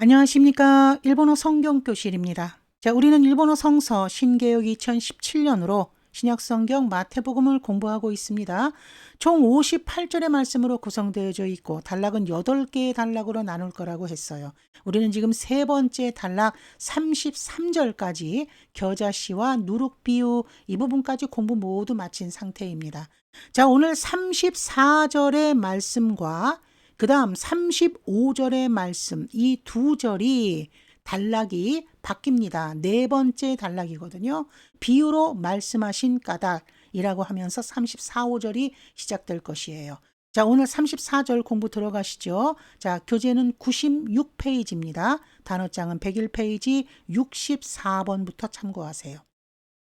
안녕하십니까. 일본어 성경교실입니다. 자, 우리는 일본어 성서 신개역 2017년으로 신약성경 마태복음을 공부하고 있습니다. 총 58절의 말씀으로 구성되어져 있고 단락은 8개의 단락으로 나눌 거라고 했어요. 우리는 지금 세 번째 단락 33절까지 겨자씨와 누룩비유 이 부분까지 공부 모두 마친 상태입니다. 자, 오늘 34절의 말씀과 그 다음 35절의 말씀, 이 두 절이 단락이 바뀝니다. 네 번째 단락이거든요. 비유로 말씀하신 까닭이라고 하면서 34, 5절이 시작될 것이에요. 자, 오늘 34절 공부 들어가시죠. 자, 교재는 96페이지입니다. 단어장은 101페이지 64번부터 참고하세요.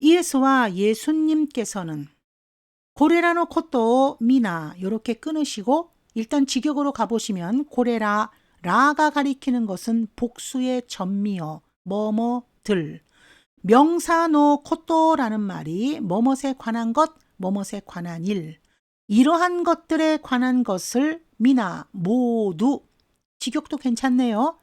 이에스와 예수님께서는 고레라노 코토 미나 이렇게 끊으시고 일단 직역으로 가보시면 고레라 라가 가리키는 것은 복수의 전미어 뭐뭐들 명사노 코토라는 말이 뭐뭇에 관한 것 뭐뭇에 관한 일 이러한 것들에 관한 것을 미나 모두 직역도 괜찮네요.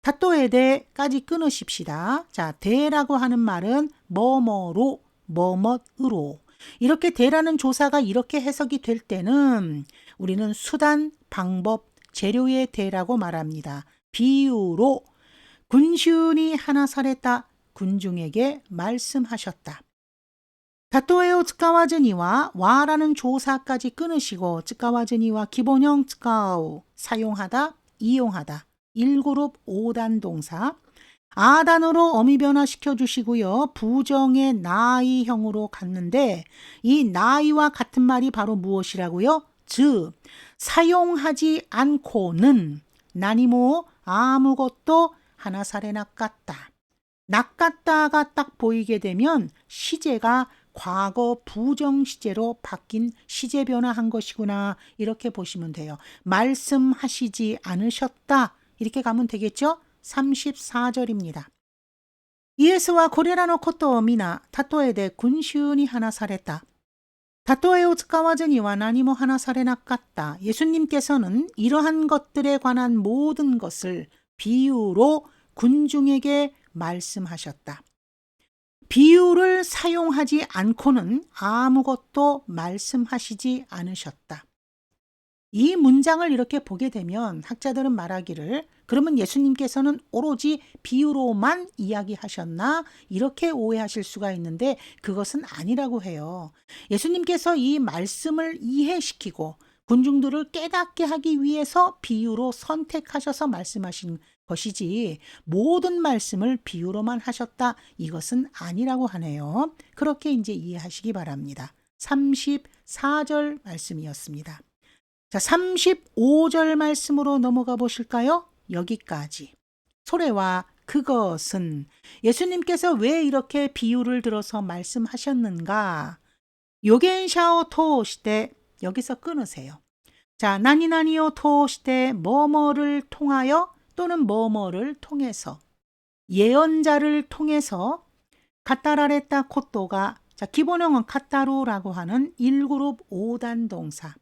다또에대까지 끊으십시다. 자, 대라고 하는 말은 뭐뭐로 뭐뭇으로 이렇게 대라는 조사가 이렇게 해석이 될 때는 우리는 수단, 방법, 재료의 대라고 말합니다. 비유로 군슈니 하나 살했다. 군중에게 말씀하셨다. 다토에오 츠카와즈니와 와라는 조사까지 끊으시고 츠카와즈니와 기본형 츠카오 사용하다, 이용하다 1그룹 5단 동사 아단으로 어미 변화시켜 주시고요. 부정의 나이형으로 갔는데 이 나이와 같은 말이 바로 무엇이라고요? 즉 사용하지 않고는 나니모 아무것도 하나 살에 낚았다. 낚았다가 딱 보이게 되면 시제가 과거 부정 시제로 바뀐 시제 변화한 것이구나 이렇게 보시면 돼요. 말씀하시지 않으셨다 이렇게 가면 되겠죠? 34절입니다. 이에스와 고레라노 코토 미나 타토에데 군슈니 하나 사랬다. 하나 사레나깠다. 예수님께서는 이러한 것들에 관한 모든 것을 비유로 군중에게 말씀하셨다. 비유를 사용하지 않고는 아무것도 말씀하시지 않으셨다. 이 문장을 이렇게 보게 되면 학자들은 말하기를 그러면 예수님께서는 오로지 비유로만 이야기하셨나? 이렇게 오해하실 수가 있는데 그것은 아니라고 해요. 예수님께서 이 말씀을 이해시키고 군중들을 깨닫게 하기 위해서 비유로 선택하셔서 말씀하신 것이지 모든 말씀을 비유로만 하셨다 이것은 아니라고 하네요. 그렇게 이제 이해하시기 바랍니다. 34절 말씀이었습니다. 자, 35절 말씀으로 넘어가 보실까요? 여기까지. 소래와 그것은 예수님께서 왜 이렇게 비유를 들어서 말씀하셨는가? 요겐샤오 토 시대 여기서 끊으세요. 자, 나니나니오 토 시대 뭐뭐를 통하여 또는 뭐뭐를 통해서 예언자를 통해서 카타라레타 코토가 자, 기본형은 카타루라고 하는 1그룹 5단 동사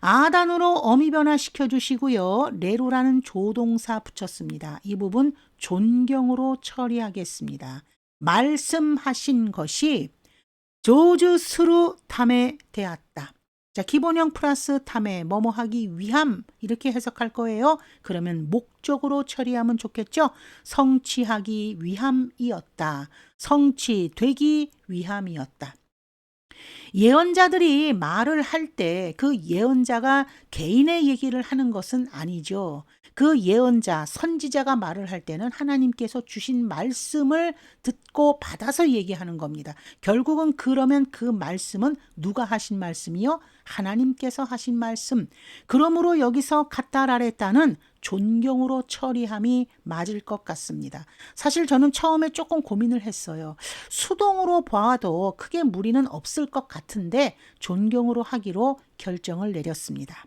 아단으로 어미 변화시켜 주시고요. 레로라는 조동사 붙였습니다. 이 부분 존경으로 처리하겠습니다. 말씀하신 것이 조주스루 탐에 대하다. 자, 기본형 플러스 탐에 뭐뭐 하기 위함 이렇게 해석할 거예요. 그러면 목적으로 처리하면 좋겠죠. 성취하기 위함이었다. 성취되기 위함이었다. 예언자들이 말을 할 때 그 예언자가 개인의 얘기를 하는 것은 아니죠. 그 예언자, 선지자가 말을 할 때는 하나님께서 주신 말씀을 듣고 받아서 얘기하는 겁니다. 결국은 그러면 그 말씀은 누가 하신 말씀이요? 하나님께서 하신 말씀. 그러므로 여기서 카타라레타는 존경으로 처리함이 맞을 것 같습니다. 사실 저는 처음에 조금 고민을 했어요. 수동으로 봐도 크게 무리는 없을 것 같은데 존경으로 하기로 결정을 내렸습니다.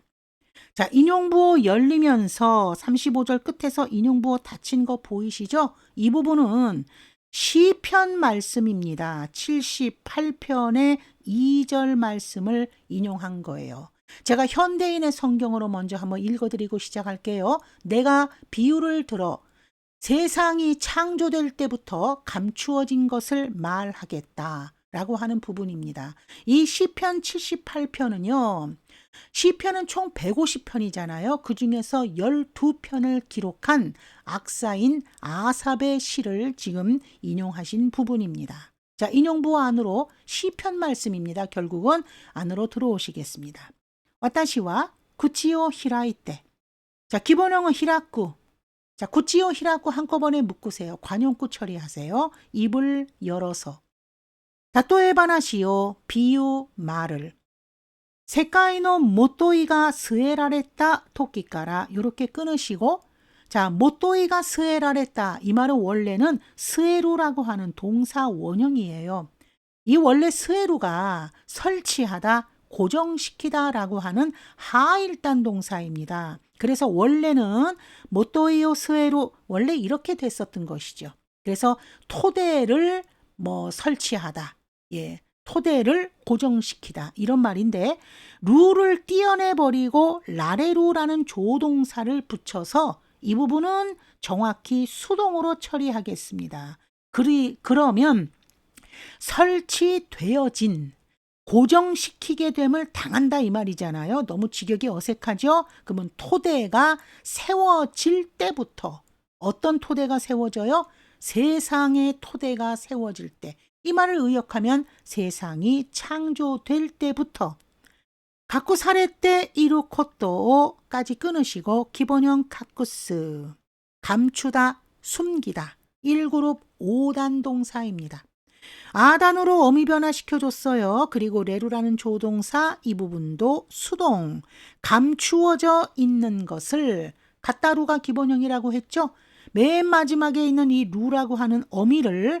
자, 인용부호 열리면서 35절 끝에서 인용부호 닫힌 거 보이시죠? 이 부분은 시편 말씀입니다. 78편의 2절 말씀을 인용한 거예요. 제가 현대인의 성경으로 먼저 한번 읽어드리고 시작할게요. 내가 비유를 들어 세상이 창조될 때부터 감추어진 것을 말하겠다 라고 하는 부분입니다. 이 시편 78편은요. 시편은 총 150편이잖아요. 그 중에서 12편을 기록한 악사인 아삽의 시를 지금 인용하신 부분입니다. 자, 인용부 안으로 시편 말씀입니다. 결국은 안으로 들어오시겠습니다. 와타시와 구치오 히라이테. 자, 기본형은 히라쿠. 자, 구치오 히라쿠 한꺼번에 묶으세요. 관용구 처리하세요. 입을 열어서. 다토에바나시오 비유 말을. 세카이노 모토이가 스에라레타 토끼까라 이렇게 끊으시고 자 모토이가 스에라레타 이 말은 원래는 스에루라고 하는 동사 원형이에요. 이 원래 스에루가 설치하다 고정시키다라고 하는 하일단 동사입니다. 그래서 원래는 모토이오 스에루 원래 이렇게 됐었던 것이죠. 그래서 토대를 뭐 설치하다. 예. 토대를 고정시키다 이런 말인데 루를 띄어내 버리고 라레루라는 조동사를 붙여서 이 부분은 정확히 수동으로 처리하겠습니다. 그리 그러면 설치되어진 고정시키게 됨을 당한다 이 말이잖아요. 너무 직역이 어색하죠? 그러면 토대가 세워질 때부터 어떤 토대가 세워져요? 세상의 토대가 세워질 때. 이 말을 의역하면 세상이 창조될 때부터 가쿠 사례 때 이루 코토까지 끊으시고 기본형 카쿠스 감추다 숨기다 1그룹 5단 동사입니다. 아단으로 어미 변화시켜줬어요. 그리고 레루라는 조동사 이 부분도 수동 감추어져 있는 것을 가따루가 기본형이라고 했죠. 맨 마지막에 있는 이 루라고 하는 어미를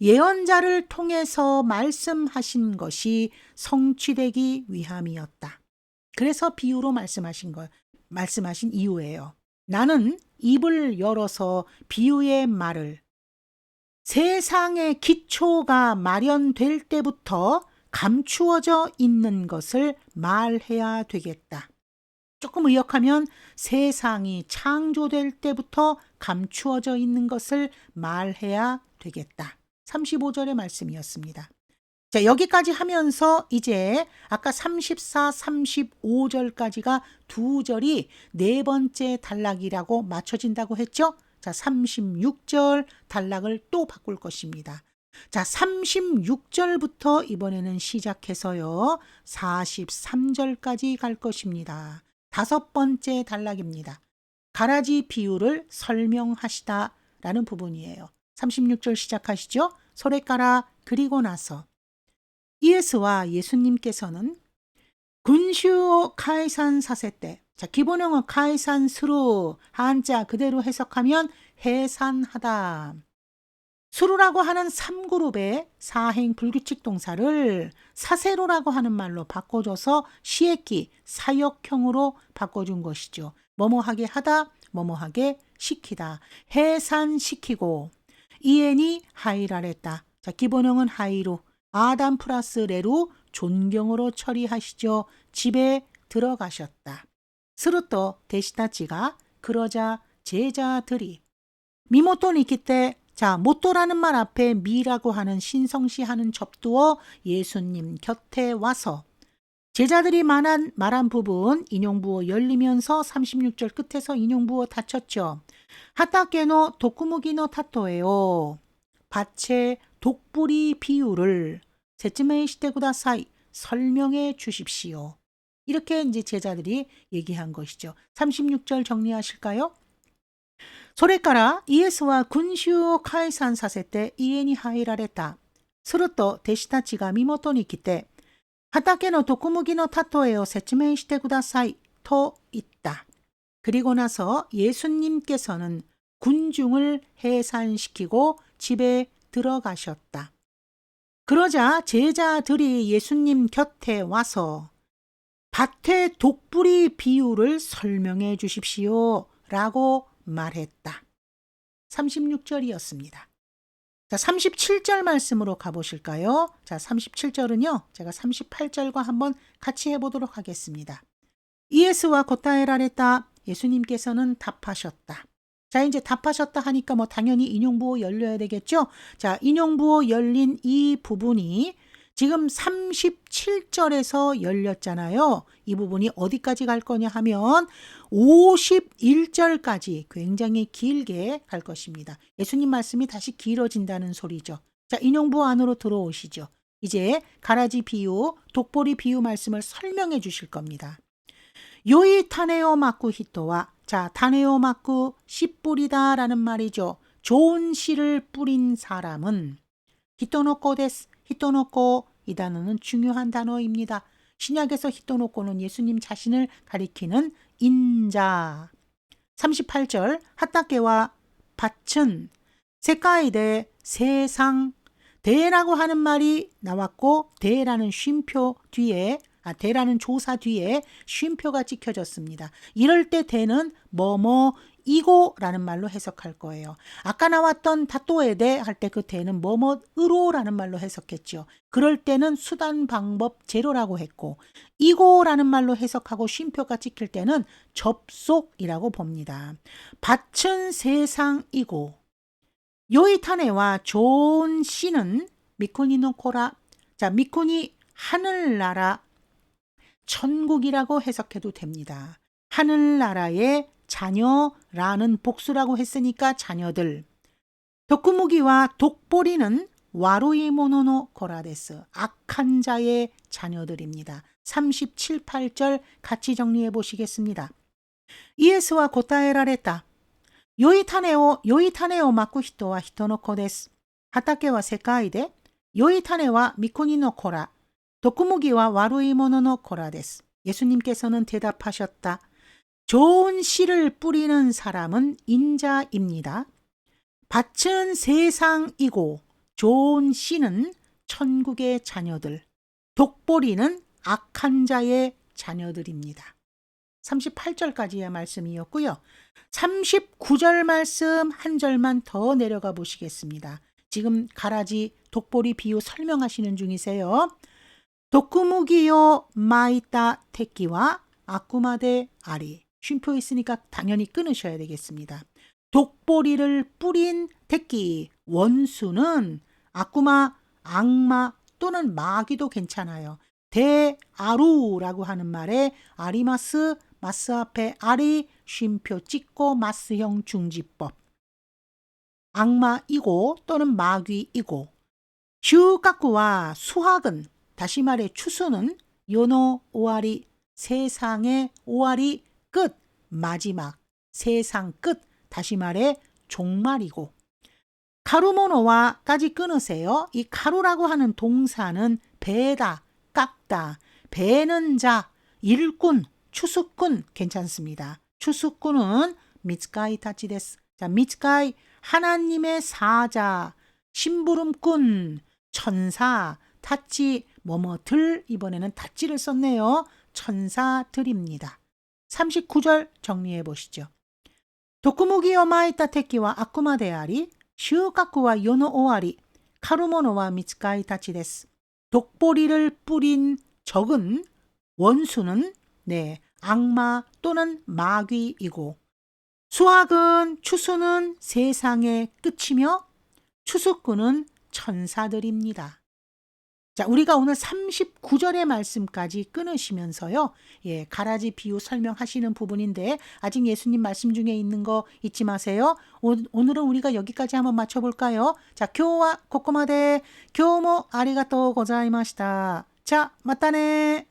예언자를 통해서 말씀하신 것이 성취되기 위함이었다. 그래서 비유로 말씀하신 거, 말씀하신 이유예요. 나는 입을 열어서 비유의 말을 세상의 기초가 마련될 때부터 감추어져 있는 것을 말해야 되겠다. 조금 의역하면 세상이 창조될 때부터 감추어져 있는 것을 말해야 되겠다. 35절의 말씀이었습니다. 자, 여기까지 하면서 이제 아까 34, 35절까지가 두 절이 네 번째 단락이라고 맞춰진다고 했죠? 자, 36절 단락을 또 바꿀 것입니다. 자, 36절부터 이번에는 시작해서요. 43절까지 갈 것입니다. 다섯 번째 단락입니다. 가라지 비유를 설명하시다 라는 부분이에요. 36절 시작하시죠. 소래가라 그리고 나서 이에스와 예수님께서는 군슈오 카이산 사세 때 자, 기본형은 카이산스루 한자 그대로 해석하면 해산하다. 수루라고 하는 3그룹의 사행 불규칙 동사를 사세로라고 하는 말로 바꿔줘서 시에키 사역형으로 바꿔준 것이죠. 뭐뭐하게 하다, 뭐뭐하게 시키다. 해산시키고 이엔이 하이라랬다. 자, 기본형은 하이로 아담 플러스 레로 존경으로 처리하시죠. 집에 들어가셨다. 스루토 데시타치가 그러자 제자들이 미모토니 기때 자, 모토라는 말 앞에 미라고 하는 신성시하는 접두어 예수님 곁에 와서 제자들이 말한, 말한 부분 인용부어 열리면서 36절 끝에서 인용부어 닫혔죠. 하타케노 도쿠무기노 타토예요. 밭의 독불이 비유를 세츠메이 시테구다사이 설명해 주십시오. 이렇게 이제 제자들이 얘기한 것이죠. 36절 정리하실까요? 소레카라 이에스와 군슈 카이산 사세 때 이엔이 하이라레타. 스루토 데시타치가 미모토니 기때 하타케노 도쿠무기노 타토에요 세츠메이 그리고 나서 예수님께서는 군중을 해산시키고 집에 들어가셨다. 그러자 제자들이 예수님 곁에 와서 밭의 독불이 비유를 설명해 주십시오. 라고 말했다. 36절이었습니다. 자, 37절 말씀으로 가보실까요? 자, 37절은요, 제가 38절과 한번 같이 해보도록 하겠습니다. 이에스와 고타에라랬다. 예수님께서는 답하셨다. 자, 이제 답하셨다 하니까 뭐 당연히 인용부호 열려야 되겠죠? 자, 인용부호 열린 이 부분이 지금 37절에서 열렸잖아요. 이 부분이 어디까지 갈 거냐 하면 51절까지 굉장히 길게 갈 것입니다. 예수님 말씀이 다시 길어진다는 소리죠. 자, 인용부 안으로 들어오시죠. 이제 가라지 비유, 독보리 비유 말씀을 설명해 주실 겁니다. 요이 타네오 마쿠 히토와 자, 타네오 마쿠 씨 뿌리다라는 말이죠. 좋은 씨를 뿌린 사람은 히토노코 데스. 히토노코 이 단어는 중요한 단어입니다. 신약에서 히토노코는 예수님 자신을 가리키는 인자. 38절 핫다케와 밭은 세카이데 세상 대라고 하는 말이 나왔고 대라는 쉼표 뒤에 아, 대라는 조사 뒤에 쉼표가 찍혀졌습니다. 이럴 때 대는 뭐뭐 이고라는 말로 해석할 거예요. 아까 나왔던 다또에대 할 때 그 대는 뭐뭐으로라는 말로 해석했죠. 그럴 때는 수단 방법 제로라고 했고 이고라는 말로 해석하고 쉼표가 찍힐 때는 접속이라고 봅니다. 밭은 세상이고 요이타네와 좋은 씨는 미쿠니노 코라 자 미쿠니 하늘나라 천국이라고 해석해도 됩니다. 하늘나라의 자녀라는 복수라고 했으니까 자녀들. 덕구무기와 독보리는 와로이 모노노 코라데스 악한 자의 자녀들입니다. 37, 8절 같이 정리해 보시겠습니다. 이에스와 고타에라레타 요이타네오 요이타네오 마쿠 히토와 히토노코 데스 하타케와 세카이데 요이타네와 미코니노 코라 도쿠무기와 와루이 모노노 코라 데스 예수님께서는 대답하셨다. 좋은 씨를 뿌리는 사람은 인자입니다. 밭은 세상이고 좋은 씨는 천국의 자녀들, 독보리는 악한 자의 자녀들입니다. 38절까지의 말씀이었고요. 39절 말씀 한 절만 더 내려가 보시겠습니다. 지금 가라지 독보리 비유 설명하시는 중이세요. 테키와 아쿠마데 아리. 쉼표 있으니까 당연히 끊으셔야 되겠습니다. 독보리를 뿌린 택기 원수는 아쿠마, 악마 또는 마귀도 괜찮아요. 대아루라고 하는 말에 아리마스, 마스 앞에 아리, 쉼표 찍고 마스형 중지법. 악마이고 또는 마귀이고 슈가쿠와 수학은 다시 말해 추수는 요노 오아리 세상의 오아리 끝, 마지막, 세상 끝, 다시 말해 종말이고 카루모노와까지 끊으세요. 이 카루라고 하는 동사는 배다, 깎다, 배는 자, 일꾼, 추수꾼 괜찮습니다. 추수꾼은 미츠카이 타치데스. 자, 미츠카이 하나님의 사자, 심부름꾼, 천사, 타치 뭐뭐들 이번에는 타치를 썼네요. 천사들입니다. 39절 정리해 보시죠. 도쿠무기 오마이타 테키와 아쿠마 데아리, 슈가쿠와 요노 오아리, 카루모노와 미츠카이 타치です. 독보리를 뿌린 적은 원수는 네, 악마 또는 마귀이고 수학은 추수는 세상의 끝이며 추수꾼은 천사들입니다. 자, 우리가 오늘 39절의 말씀까지 끊으시면서요. 예, 가라지 비유 설명하시는 부분인데 아직 예수님 말씀 중에 있는 거 잊지 마세요. 오, 오늘은 우리가 여기까지 한번 맞춰 볼까요? 자, 교와 코코마데 교모 아리가또 고자이마시다. 자, 맞다네.